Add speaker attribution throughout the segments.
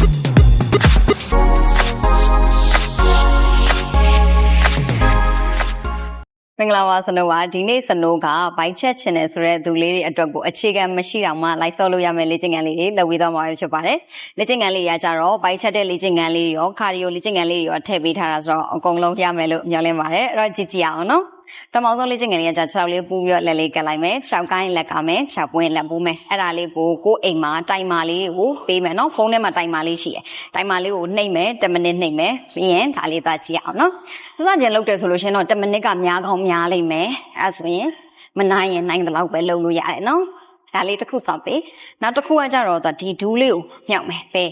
Speaker 1: မင်္ဂလာပါစနိုးပါဒီနေ့စနိုးကဘိုက်ချက်ချင်တယ်ဆိုတဲ့သူလေးတွေအတွက်ကိုအခြေခံမရှိတော့မှလိုက်ဆော့လို့ရမယ့်လေ့ကျင့်ခန်းလေးတွေလုပ်ပြီးတော့မှာဖြစ်ပါတယ်လေ့ကျင့်ခန်းလေးရကြတော့ဘိုက်ချက်တဲ့လေ့ကျင့်ခန်းလေးရောကာဒီယိုလေ့ကျင့်ခန်းလေးရောထည့်ပေးထားတာဆိုတော့အကုန်လုံးရမယ်လို့ညွှန်လင်းပါတယ်အဲ့တော့ကြည့်ကြည့်အောင်နော် ပထမဆုံးလေ့ကျင့်ခန်းလေးကကြ6လေးပူးပြီးတော့လက်လေးကပ်လိုက်မယ်6ကိုင်းလက်ကမယ်6ပွင့်လက်ပူးမယ်အဲ့ဒါလေးကိုကိုယ်အိမ်မှာတိုင်မာလေးကိုပေးမယ်နော်ဖုန်းထဲမှာတိုင်မာလေးရှိတယ်တိုင်မာလေးကိုနှိပ်မယ်10မိနစ်နှိပ်မယ်ပြီးရင်ဒါလေးသွားကြည့်အောင်နော်စစချင်းလုပ်တယ်ဆိုလို့ရှိရင်တော့10မိနစ်ကများကောင်းများလိမ့်မယ်အဲ့ဒါဆိုရင်မနိုင်ရင်နိုင်တဲ့လောက်ပဲလုပ်လို့ရတယ်နော်ဒါလေးတစ်ခုစောင့်ပေးနောက်တစ်ခုကကြတော့ဒီဒူးလေးကိုမြောက်မယ်ပဲ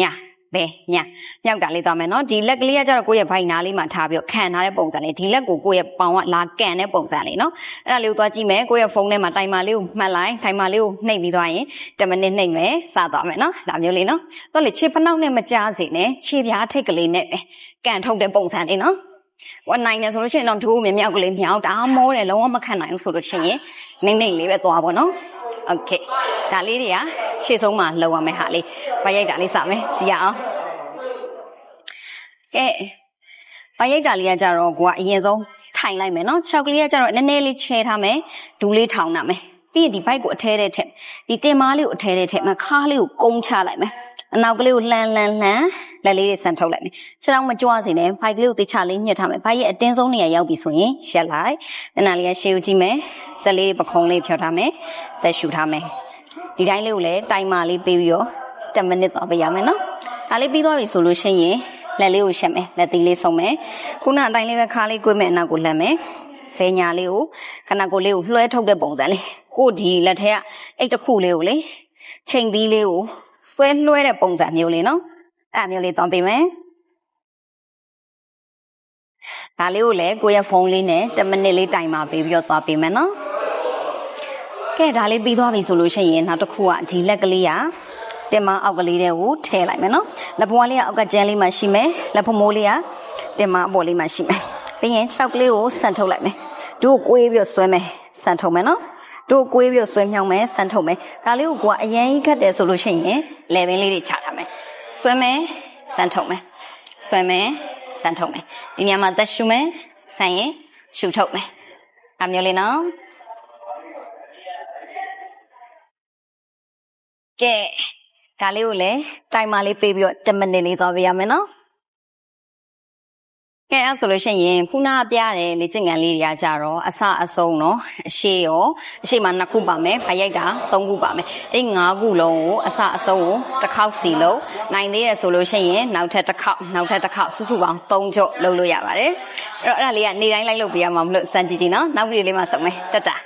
Speaker 1: ညာ ပဲညာမြောက်တာလေးသွားမယ်နော်ဒီလက်ကလေးကကြတော့ကိုယ့်ရဲ့ဘိုင်နာလေးမှာထားပြီးတော့ခံထားတဲ့ပုံစံလေးဒီလက်ကိုကိုယ့်ရဲ့ပေါင်ကလာကန်တဲ့ပုံစံလေးနော်အဲ့ဒါလေးကိုသွားကြည့်မယ်ကိုယ့်ရဲ့ဖုန်းထဲမှာတိုင်မာလေးကိုမှတ်လိုက်တိုင်မာလေးကိုနှိပ်ပြီးသွားရင်10မိနစ်နှိပ်မယ်စသွားမယ်နော်ဒါမျိုးလေးနော်တော့လေခြေဖနှောက်နဲ့မကြားစေနဲ့ခြေပြားထိတ်ကလေးနဲ့ပဲကန်ထုတ်တဲ့ပုံစံလေးနော်ဝနိုင်နေဆိုလို့ရှိရင်တော့ဒိုးမြေမြောက်ကလေးမြောက်ဒါမောတယ်လုံးဝမခံနိုင်ဘူးဆိုလို့ရှိရင်နှိမ့်နှိမ့်လေးပဲသွားပါနော်โอเคဒါလေးတွေက ရှေ့ဆုံးမှာလောက်ရမယ်ဟာလေးဗရိုက်တာလေးစမယ်ကြည့်ရအောင်ကဲဗရိုက်တာလေးကကြတော့ကိုကအရင်ဆုံးထိုင်လိုက်မယ်နော်၆ကလေးကကြတော့နည်းနည်းလေးချဲထားမယ်ဒူးလေးထောင်နာမယ်ပြီးရင်ဒီဘိုက်ကိုအထဲထဲထည့်ဒီတင်မားလေးကိုအထဲထဲထည့်မခါးလေးကိုကုန်းချလိုက်မယ်အနောက်ကလေးကိုလှမ်းလှမ်းလှမ်းလက်လေးတွေဆန်ထုတ်လိုက်မယ်ခြေထောက်မကြွစေနဲ့ဘိုက်ကလေးကိုတေချာလေးညှစ်ထားမယ်ဘိုက်ရဲ့အတင်းဆုံးနေရာရောက်ပြီဆိုရင်ရက်လိုက်နနာလေးကရှေးကိုကြည့်မယ်ဇက်လေးပခုံးလေးဖြောထားမယ်သက်ရှူထားမယ် ဒီတိုင်းလေးကိုလည်းတိုင်မာလေးပေးပြီးတော့10မိနစ်သွားပေးရမယ်နော်ဒါလေးပြီးသွားပြီဆိုလို့ရှိရင်လက်လေးကိုရှက်မယ်လက်သီးလေးဆုံးမယ်ခုနအတိုင်းလေးပဲခါလေးကွေးမယ်အနောက်ကိုလှမ်းမယ်ဖေညာလေးကိုခဏကိုလေးကိုလွှဲထုတ်တဲ့ပုံစံလေးကိုဒီလက်ထက်ကအဲ့တစ်ခုလေးကိုလေချိန်သီးလေးကိုဆွဲလွှဲတဲ့ပုံစံမျိုးလေးနော်အဲ့မျိုးလေးတောင်းပေးမယ်ဒါလေးကိုလည်းကိုယ့်ရဲ့ဖုန်းလေးနဲ့10မိနစ်လေးတိုင်မှာပေးပြီးတော့သွားပေးမယ်နော် ကဲဒါလေးပြီးသွားပြီဆိုလို့ရှိရင်နောက်တစ်ခုကဒီလက်ကလေးကတင်မအောက်ကလေးတွေကိုထည့်လိုက်မယ်နော်လက်ပွားလေးကအောက်ကကျန်းလေးမှရှိမယ်လက်ဖမိုးလေးကတင်မအပေါ်လေးမှရှိမယ်ပြီးရင်၆ကလေးကိုဆန်ထုတ်လိုက်မယ်တို့ကိုကိုွေးပြီးတော့ဆွဲမယ်ဆန်ထုတ်မယ်နော်တို့ကိုွေးပြီးတော့ဆွဲမြောင်းမယ်ဆန်ထုတ်မယ်ဒါလေးကိုကိုကအရင်ကြီးခတ်တယ်ဆိုလို့ရှိရင်လေဘင်းလေးတွေချထားမယ်ဆွဲမယ်ဆန်ထုတ်မယ်ဆွဲမယ်ဆန်ထုတ်မယ်ဒီညမှာသက်ရှူမယ်ဆန်ရင်ရှူထုတ်မယ်အမျိုးလေးနော် ကဲဒါလေးကိုလည်းတိုင်မာလေးပေးပြီးတော့10မိနစ်လေးသွားပေးရမယ်နော်ကဲအဲ့ဆိုလို့ရှိရင်ခုနပြတဲ့လေ့ကျင့်ခန်းလေးတွေကကြတော့အစအဆုံးเนาะအရှိရောအရှိမှာနှစ်ခုပါမယ်ဖရိုက်တာသုံးခုပါမယ်အဲ့ဒီငါးခုလုံးကိုအစအဆုံးကိုတစ်ခေါက်စီလုံးနိုင်သေးရဆိုလို့ရှိရင်နောက်ထပ်တစ်ခေါက်နောက်ထပ်တစ်ခေါက်စုစုပေါင်း၃ကြော့လုပ်လို့ရပါတယ်အဲ့တော့အဲ့ဒါလေးကနေတိုင်းလိုက်လုပ်ပေးရမှာမလို့စမ်းကြည့်ကြည့်နော်နောက်ဗီဒီယိုလေးမှာဆုံမယ်တက်တာ